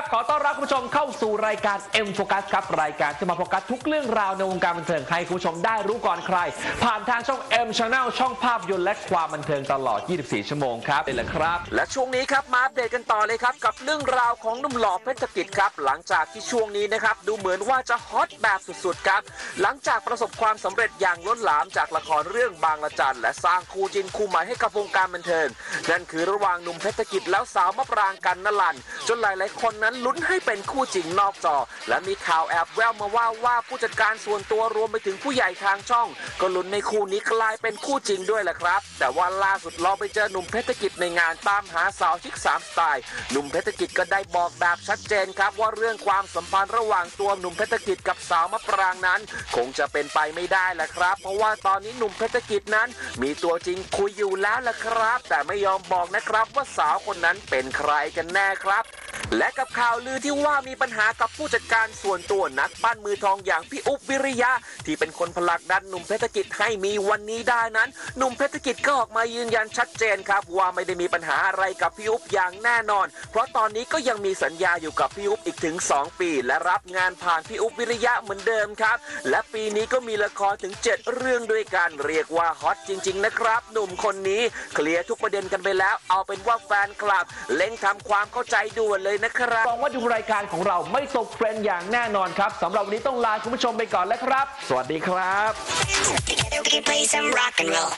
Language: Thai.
คุณผู้ชมเข้าสู่รายการ M Focus ครับ รายการที่มาโฟกัสทุกเรื่องราวในวงการบันเทิงให้คุณผู้ชมได้รู้ก่อนใคร ผ่านทางช่อง M Channel ช่องภาพยนตร์และความบันเทิงตลอด 24 ชั่วโมงครับนี่แหละครับ และช่วงนี้ครับมาอัปเดตกันต่อเลยครับ กับเรื่องราวของหนุ่มหล่อเพชรกิจครับ หลังจากที่ช่วงนี้นะครับดูเหมือนว่าจะฮอตแบบสุดๆครับหลังจากประสบความสำเร็จอย่างล้นหลามจากละครเรื่องบางละจันและสร้างคู่จินคู่ใหม่ให้กับวงการบันเทิงนั่นคือระหว่างหนุ่มเพชรกิจแล้วสาวมะปรางกันนลันจนหลายๆคนนั้นลุ้นให้เป็นคู่จริงนอกจอ และมีข่าวแอบแววมาว่าว่าผู้จัดการส่วนตัวรวมไปถึงผู้ใหญ่ทางช่อง ก็ลุ้นในคู่นี้กลายเป็นคู่จริงด้วยแหละครับ แต่ว่าล่าสุดเราไปเจอหนุ่มเพชรกิจในงานตามหาสาวชิคสามสไตล์หนุ่มเพชรกิจก็ได้บอกแบบชัดเจนครับ ว่าเรื่องความสัมพันธ์ระหว่างตัวหนุ่มเพชรกิจกับสาวมะปรางนั้น คงจะเป็นไปไม่ได้แหละครับ เพราะว่าตอนนี้หนุ่มเพชรกิจนั้น มีตัวจริงคุยอยู่แล้วแหละครับ แต่ไม่ยอมบอกนะครับว่าสาวคนนั้นเป็นใครกันแน่ครับ และกับข่าวลือที่ว่ามีปัญหากับผู้จัดการส่วนตัวนักปั้นมือทองอย่างพี่อุ๊บวิริยะ ที่เป็นคนผลักดันหนุ่มเพชรกิจให้มีวันนี้ได้นั้น หนุ่มเพชรกิจก็ออกมายืนยันชัดเจนครับ ว่าไม่ได้มีปัญหาอะไรกับพี่อุ๊บอย่างแน่นอน เพราะตอนนี้ก็ยังมีสัญญาอยู่กับพี่อุ๊บอีกถึง 2 ปี และรับงานผ่านพี่อุ๊บวิริยะเหมือนเดิมครับ และปีนี้ก็มีละครถึง 7 เรื่องด้วยกันเรียกว่าฮอตจริง ๆ นะครับ หนุ่มคนนี้เคลียร์ทุกประเด็นกันไปแล้ว เอาเป็นว่าแฟนคลับเล่งทำความเข้าใจด่วนเลยนะครับหวังว่าดูรายการของเราไม่ตกเทรนด์อย่างแน่นอนครับสำหรับวันนี้ต้องลาคุณผู้ชมไปก่อนแล้วครับ สวัสดีครับ Together we can play some rock and roll.